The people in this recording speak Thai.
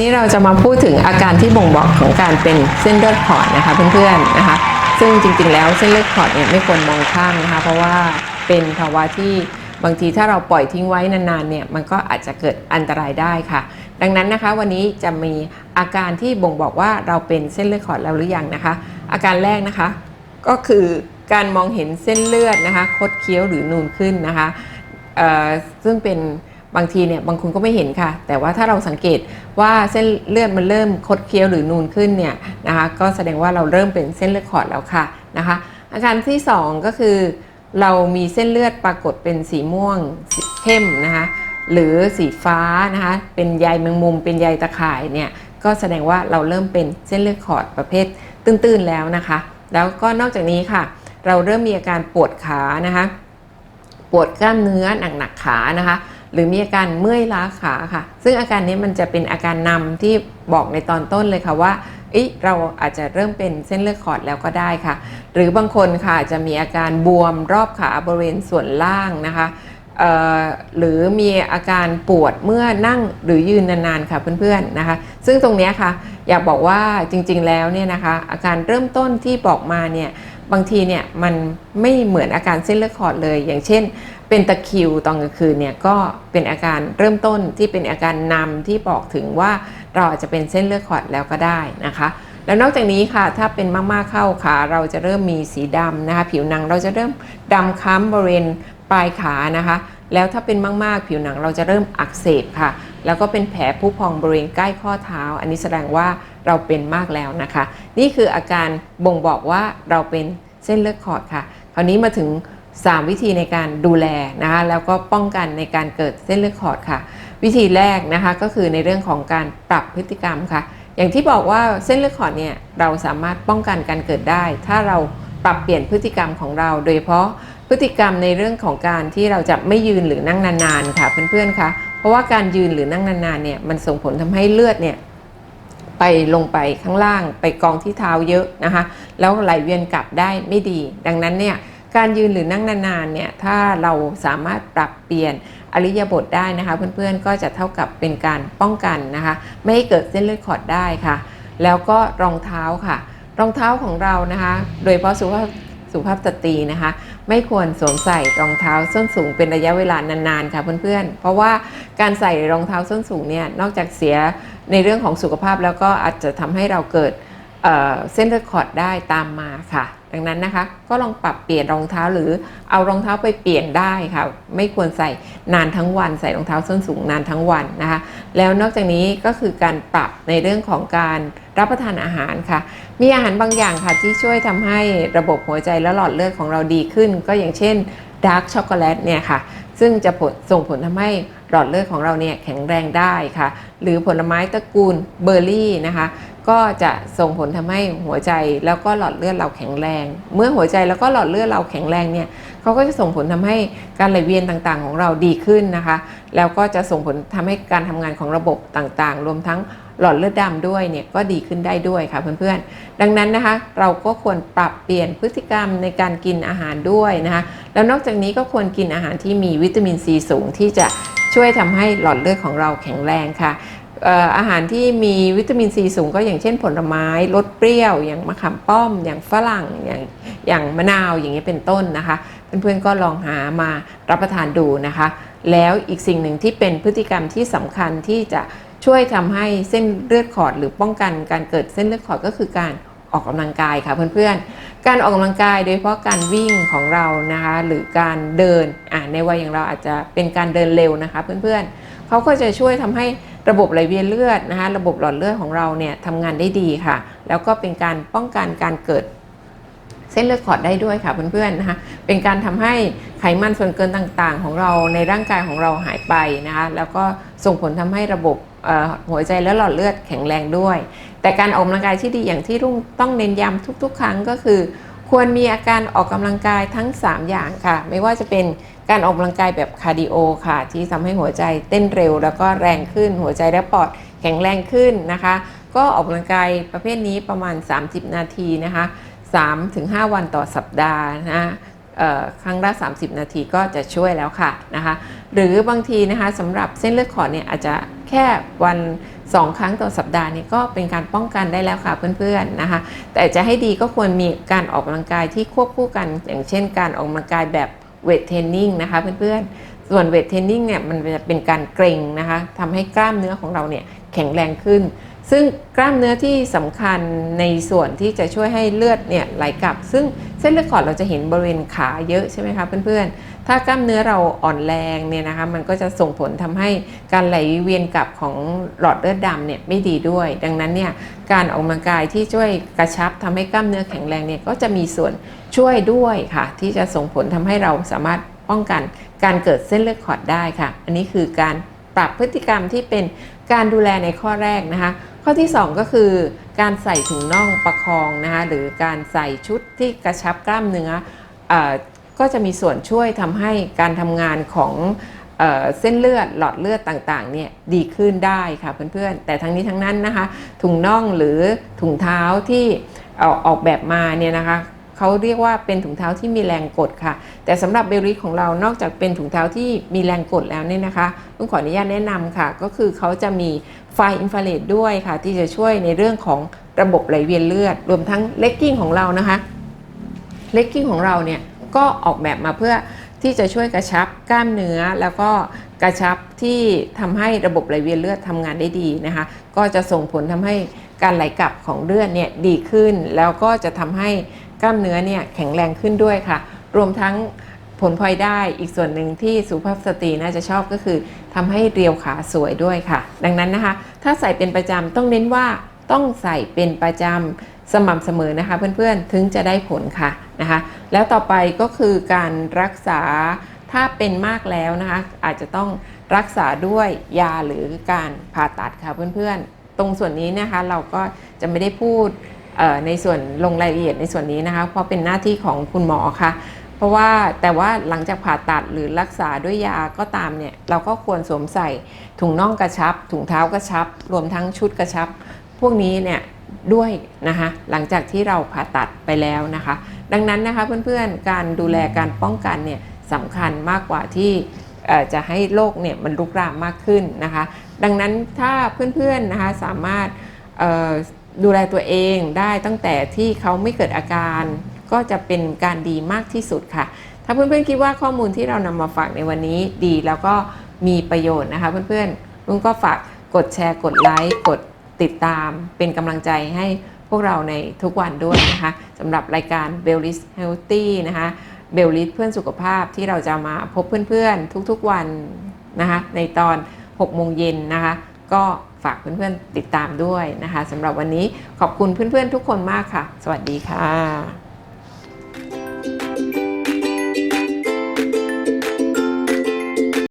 นี้เราจะมาพูดถึงอาการที่บ่งบอกของการเป็นเส้นเลือดขอดนะคะเพื่อนๆนะคะ ซึ่งจริงๆแล้วเส้นเลือดขอดเนี่ยไม่ควรมองข้ามนะคะ เพราะว่าเป็นภาวะที่บางทีถ้าเราปล่อยทิ้งไว้นานๆเนี่ยมันก็อาจจะเกิดอันตรายได้ค่ะ ดังนั้นนะคะวันนี้จะมีอาการที่บ่งบอกว่าเราเป็นเส้นเลือดขอดแล้วหรือยังนะคะ อาการแรกนะคะ ก็คือการมองเห็นเส้นเลือดนะคะ คดเคี้ยวหรือนูนขึ้นนะคะเอ่อซึ่งเป็น บางทีเนี่ยบางคนก็ไม่เห็นค่ะ แต่ว่าถ้าเราสังเกตว่าเส้นเลือดมันเริ่มคดเคี้ยวหรือนูนขึ้นเนี่ยนะคะก็แสดงว่าเราเริ่มเป็นเส้นเลือดขอดแล้วค่ะนะคะอาการที่ 2 ก็คือ เรามีเส้นเลือดปรากฏเป็นสีม่วงสีเข้มนะคะหรือสีฟ้านะคะเป็นใยแมงมุม เป็นใยตะข่ายเนี่ยก็แสดงว่าเราเริ่มเป็นเส้นเลือดขอดประเภทตื้นๆแล้วนะคะ แล้วก็นอกจากนี้ค่ะ เราเริ่มมีอาการปวดขานะคะปวดกล้ามเนื้อหนักๆขานะคะ หรือมีอาการเมื่อยล้าขาค่ะ ซึ่งอาการนี้มันจะเป็นอาการนำที่บอกในตอนต้นเลยค่ะว่าเอ้ยเราอาจจะเริ่มเป็นเส้นเลือดขอดแล้วก็ได้ค่ะ หรือบางคนค่ะจะมีอาการบวมรอบขาบริเวณส่วนล่างนะคะหรือมีอาการปวดเมื่อนั่งหรือยืนนานๆค่ะเพื่อนๆนะคะ ซึ่งตรงนี้ค่ะอยากบอกว่าจริงๆแล้วเนี่ยนะคะอาการเริ่มต้นที่บอกมาเนี่ยบางทีเนี่ยมันไม่เหมือนอาการเส้นเลือดขอดเลย อย่างเช่น เป็นตะคิวตอนกลางคืนเนี่ยก็เป็นอาการเริ่มต้นที่เป็นอาการนำที่บอกถึงว่าเราอาจจะเป็นเส้นเลือดขอดแล้วก็ได้นะคะ แล้วนอกจากนี้ค่ะถ้าเป็นมากๆเข้าขาเราจะเริ่มมีสีดำนะคะ ผิวหนังเราจะเริ่มดำคล้ำบริเวณปลายขานะคะ แล้วถ้าเป็นมากๆ ผิวหนังเราจะเริ่มอักเสบค่ะ แล้วก็เป็นแผลผู้พองบริเวณใกล้ข้อเท้า อันนี้แสดงว่าเราเป็นมากแล้วนะคะ นี่คืออาการบ่งบอกว่าเราเป็นเส้นเลือดขอดค่ะ คราวนี้มาถึง 3 วิธีในการดูแลนะคะแล้วก็ป้องกันในการเกิดเส้นเลือดขอดค่ะ วิธีแรกนะคะก็คือในเรื่องของการปรับพฤติกรรมค่ะ อย่างที่บอกว่าเส้นเลือดขอดเนี่ยเราสามารถป้องกันการเกิดได้ ถ้าเราปรับเปลี่ยนพฤติกรรมของเรา โดยเฉพาะพฤติกรรมในเรื่องของการที่เราจะไม่ยืนหรือนั่งนานๆค่ะเพื่อนๆคะเพราะว่าการยืนหรือนั่งนานๆเนี่ยมันส่งผลทำให้เลือดเนี่ยไปลงไปข้างล่างไปกองที่เท้าเยอะนะคะแล้วไหลเวียนกลับได้ไม่ดี ดังนั้นเนี่ย การยืนหรือนั่งนานๆเนี่ยถ้าเราสามารถปรับเปลี่ยนอริยบทได้นะคะ เพื่อนๆก็จะเท่ากับเป็นการป้องกันนะคะ ไม่ให้เกิดเส้นเลือดขอดได้ค่ะ แล้วก็รองเท้าค่ะ รองเท้าของเรานะคะ โดยเฉพาะสุภาพสุภาพสตรีนะคะ ไม่ควรสวมใส่รองเท้าส้นสูงเป็นระยะเวลานานๆค่ะเพื่อนๆ เพราะว่าการใส่รองเท้าส้นสูงเนี่ยนอกจากเสียในเรื่องของสุขภาพแล้วก็อาจจะทำให้เราเกิดเเส้นเลือดขอดได้ตามมาค่ะ ดังนั้นนะคะก็ลองปรับเปลี่ยนรองเท้าหรือเอารองเท้าไปเปลี่ยนได้ค่ะ ไม่ควรใส่นานทั้งวัน ใส่รองเท้าส้นสูงนานทั้งวันนะคะ แล้วนอกจากนี้ก็คือการปรับในเรื่องของการรับประทานอาหารค่ะ มีอาหารบางอย่างค่ะที่ช่วยทำให้ระบบหัวใจและหลอดเลือดของเราดีขึ้น ก็อย่างเช่นดาร์กช็อกโกแลตเนี่ยค่ะ ซึ่งจะส่งผลทำให้หลอดเลือดของเราเนี่ยแข็งแรงได้ค่ะ หรือผลไม้ตระกูลเบอร์รี่นะคะ ก็จะส่งผลทำให้หัวใจแล้วก็หลอดเลือดเราแข็งแรง เมื่อหัวใจแล้วก็หลอดเลือดเราแข็งแรงเนี่ยเขาก็จะส่งผลทำให้การไหลเวียนต่างๆ ของเราดีขึ้นนะคะ แล้วก็จะส่งผลทำให้การทำงานของระบบต่างๆ รวมทั้งหลอดเลือดดำด้วยเนี่ยก็ดีขึ้นได้ด้วยค่ะเพื่อนๆ ดังนั้นนะคะเราก็ควรปรับเปลี่ยนพฤติกรรมในการกินอาหารด้วยนะคะแล้วนอกจากนี้ก็ควรกินอาหารที่มีวิตามินซีสูงที่จะช่วยทำให้หลอดเลือดของเราแข็งแรงค่ะ อาหารที่มีวิตามินซีสูงก็อย่างเช่นผลไม้รสเปรี้ยว อย่างมะขามป้อม อย่างฝรั่งอย่างอย่างมะนาวอย่างนี้เป็นต้นนะคะ เพื่อนๆก็ลองหามารับประทานดูนะคะ แล้วอีกสิ่งหนึ่งที่เป็นพฤติกรรมที่สำคัญที่จะช่วยทำให้เส้นเลือดขอดหรือป้องกันการเกิดเส้นเลือดขอดก็คือการออกกำลังกายค่ะเพื่อนๆ การออกกำลังกายโดยเฉพาะการวิ่งของเรานะคะหรือการเดินอ่าในวัยอย่างเราอาจจะเป็นการเดินเร็วนะคะ เพื่อนๆเขาก็จะช่วยทำให้ ระบบไหลเวียนเลือดนะคะระบบหลอดเลือดของเราเนี่ยทำงานได้ดีค่ะ แล้วก็เป็นการป้องกันการเกิดเส้นเลือดขอดได้ด้วยค่ะเพื่อนๆนะคะ เป็นการทำให้ไขมันส่วนเกินต่างๆ ของเราในร่างกายของเราหายไปนะคะ แล้วก็ส่งผลทำให้ระบบหัวใจและหลอดเลือดแข็งแรงด้วย แต่การออกกำลังกายที่ดีอย่างที่รุ่งต้องเน้นย้ำทุกๆ ครั้งก็คือ ควรมีอาการออกกำลังกายทั้ง 3 อย่างค่ะ ไม่ว่าจะเป็น การออกกำลังกายแบบคาร์ดิโอค่ะ ที่ทำให้หัวใจเต้นเร็ว แล้วก็แรงขึ้น หัวใจและปอดแข็งแรงขึ้นนะคะ ก็ออกกำลังกายประเภทนี้ประมาณ 30 นาทีนะคะ3-5 วันต่อสัปดาห์นะครั้งละ 30 นาทีก็จะช่วยแล้วค่ะนะคะหรือบางทีนะคะสำหรับเส้นเลือดขอดเนี่ยอาจจะแค่วันสองครั้งต่อสัปดาห์เนี่ยก็เป็นการป้องกันได้แล้วค่ะเพื่อนๆนะคะแต่จะให้ดีก็ควรมีการออกกำลังกายที่ควบคู่กัน อย่างเช่นการออกกำลังกายแบบ เวทเทรนนิ่งนะคะเพื่อนๆ ส่วนเวทเทรนนิ่งเนี่ยมันจะเป็นการเกร็งนะคะทำให้กล้ามเนื้อของเราเนี่ยแข็งแรงขึ้น ซึ่งกล้ามเนื้อที่สำคัญในส่วนที่จะช่วยให้เลือดเนี่ยไหลกลับ ซึ่งเส้นเลือดขอดเราจะเห็นบริเวณขาเยอะใช่ไหมคะเพื่อนๆ ถ้ากล้ามเนื้อเราอ่อนแรงเนี่ยนะคะมันก็จะส่งผลทำให้การไหลเวียนกลับของหลอดเลือดดำเนี่ยไม่ดีด้วย ดังนั้นเนี่ยการออกกำลังกายที่ช่วยกระชับทำให้กล้ามเนื้อแข็งแรงเนี่ยก็จะมีส่วนช่วยด้วยค่ะ ที่จะส่งผลทำให้เราสามารถป้องกันการเกิดเส้นเลือดขอดได้ค่ะ อันนี้คือการ ปรับพฤติกรรมที่เป็นการดูแลในข้อแรกนะคะ ข้อที่ 2 ก็คือ การใส่ถุงน่องประคองนะคะหรือการใส่ชุดที่กระชับกล้ามเนื้ออก็จะมีส่วนช่วยทำให้การทำงานของเออเส้นเลือดหลอดเลือดต่างๆเนี่ยดีขึ้นได้ค่ะเพื่อนๆ แต่ทั้งนี้ทั้งนั้นนะคะ ถุงน่องหรือถุงเท้าที่เอออกแบบมาเนี่ยนะคะ เขาเรียกว่าเป็นถุงเท้าที่มีแรงกดค่ะ แต่สำหรับเบลลิของเรานอกจากเป็นถุงเท้าที่มีแรงกดแล้วเนี่ยนะคะต้องขออนุญาตแนะนำค่ะ ก็คือเขาจะมีไฟอินฟราเรดด้วยค่ะ ที่จะช่วยในเรื่องของระบบไหลเวียนเลือด รวมทั้งเลกกิ้งของเรานะคะเลกกิ้งของเราเนี่ยก็ออกแบบมาเพื่อที่จะช่วยกระชับกล้ามเนื้อแล้วก็กระชับที่ทำให้ระบบไหลเวียนเลือดทำงานได้ดีนะคะ ก็จะส่งผลทำให้การไหลกลับของเลือดเนี่ยดีขึ้น แล้วก็จะทำให้ กล้ามเนื้อเนี่ยแข็งแรงขึ้นด้วยค่ะ รวมทั้งผลพลอยได้อีกส่วนหนึ่งที่สุภาพสตรีน่าจะชอบก็คือทำให้เรียวขาสวยด้วยค่ะ ดังนั้นนะคะ ถ้าใส่เป็นประจำต้องเน้นว่าต้องใส่เป็นประจำสม่ำเสมอนะคะ เพื่อนๆถึงจะได้ผลค่ะนะคะ แล้วต่อไปก็คือการรักษาถ้าเป็นมากแล้วนะคะ อาจจะต้องรักษาด้วยยาหรือการผ่าตัดค่ะเพื่อนๆ ตรงส่วนนี้นะคะเราก็จะไม่ได้พูด ในส่วนลงรายละเอียดในส่วนนี้นะคะ เพราะเป็นหน้าที่ของคุณหมอค่ะ เพราะว่าแต่ว่าหลังจากผ่าตัดหรือรักษาด้วยยาก็ตามเนี่ยเราก็ควรสวมใส่ถุงน่องกระชับ ถุงเท้ากระชับ รวมทั้งชุดกระชับ พวกนี้เนี่ยด้วยนะคะหลังจากที่เราผ่าตัดไปแล้วนะคะ ดังนั้นนะคะเพื่อนๆการดูแลการป้องกันเนี่ยสำคัญมากกว่าที่จะให้โรคเนี่ยมันลุกรามมากขึ้นนะคะ ดังนั้นถ้าเพื่อนๆนะคะสามารถ ดูแลตัวเองได้ตั้งแต่ที่เขาไม่เกิดอาการก็จะเป็นการดีมากที่สุดค่ะ ถ้าเพื่อนๆคิดว่าข้อมูลที่เรานำมาฝากในวันนี้ดีแล้วก็มีประโยชน์นะคะ เพื่อนๆลุงก็ฝากกดแชร์กดไลค์กดติดตามเป็นกำลังใจให้พวกเราในทุกวันด้วยนะคะสำหรับรายการ b e l l i s Healthy นะคะเบลลิสเพื่อนสุขภาพที่เราจะมาพบเพื่อนๆ ทุกๆวันนะคะในตอน 6 โมงเย็นนะคะก็ ฝากเพื่อนๆติดตามด้วยนะคะสำหรับวันนี้ขอบคุณเพื่อนๆทุกคนมากค่ะ สวัสดีค่ะ